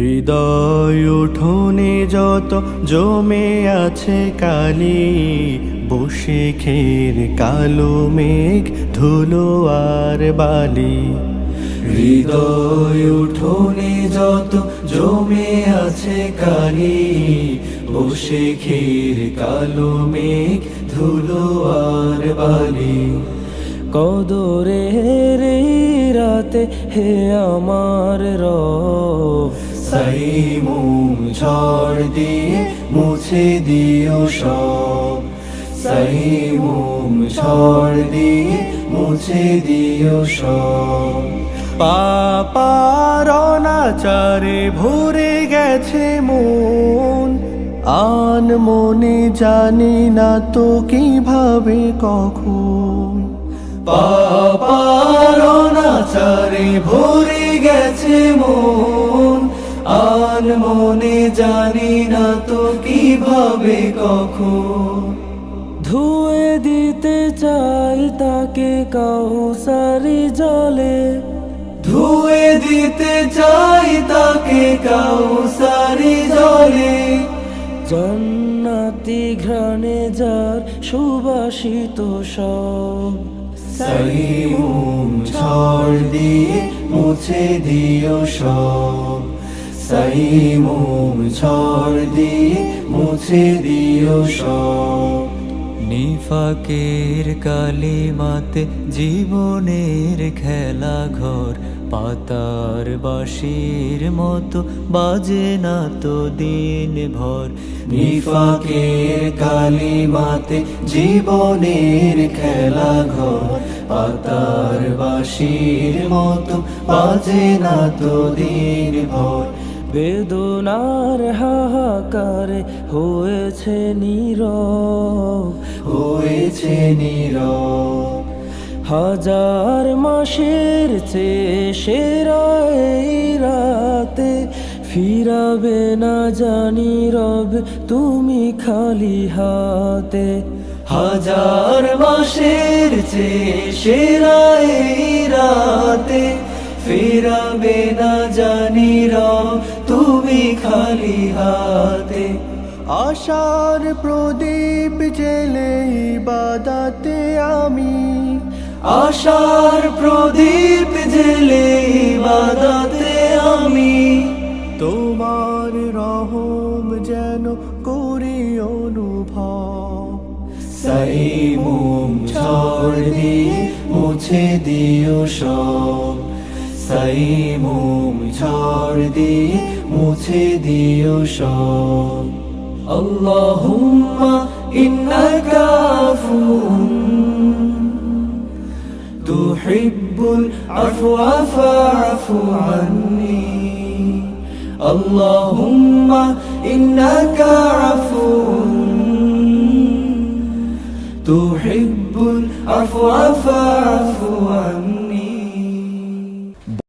হৃদয় উঠোনে যত জমে আছে কালি, বসে খের কালো মেঘ, ধুলো আর বালি। হৃদয় উঠোনে যত জমে আছে কালি, বসে খের কালো মেঘ, ধুলো আর বালি। কদরের এই রাতে হে আমার রব সাইমুম ঝড় দিয়ে মুছে দিও সব। সাইমুম ঝড় দিয়ে মুছে দিও সব। অনাচারে ভরে গেছে মন। আন মনে জানি না তো কীভাবে কখন। পাপার অনাচারে ভরে গেছে মন। আর মনে জানি না তো কীভাবে কখন। ধুয়ে দিতে চাই তাকে কাউসারি জলে। ধুয়ে দিতে চাই তাকে কাউসারি জলে। জন্নাতি ঘ্রাণে যার সুবাসিত সব। সাইমুম ঝড় দিয়ে মুছে দিও সব। সাইমুম ঝড় দিয়ে মুছে দিও সব। নিফাকের কালিমাতে জীবনের খেলা ঘর পাতার বাঁশির মতো বাজে না তো দিন ভর। নিফাকের কালিমাতে জীবনের খেলা ঘর পাতার বাঁশির মতো বাজে না তো দিন ভর। বেদনার হাহাকারে হয়েছে নীরব হয়েছে নীরব। হাজার মাসের চেয়ে সেরা রাতে ফিরাবে না জানি রব তুমি খালি হাতে। হাজার মাসের চেয়ে সেরা রাতে ফেরাবে না জানি তুমি খালি হাতে। আশার প্রদীপ জেলে বাদাতে আমি। আশার প্রদীপ জেলে বাদাতে আমি। তোমার রহম যেন করি অনুভব। সাইমুম ঝড় দিয়ে মুছে দিও সব। সাইমুম ছাড় দিয়ে মুছে দিও সব। আল্লাহুম্মা ইন্নাকা আফুন তুহিব্বুল আফওয়া ফা'ফু আন্নি। আল্লাহুম্মা ইন্নাকা আফুন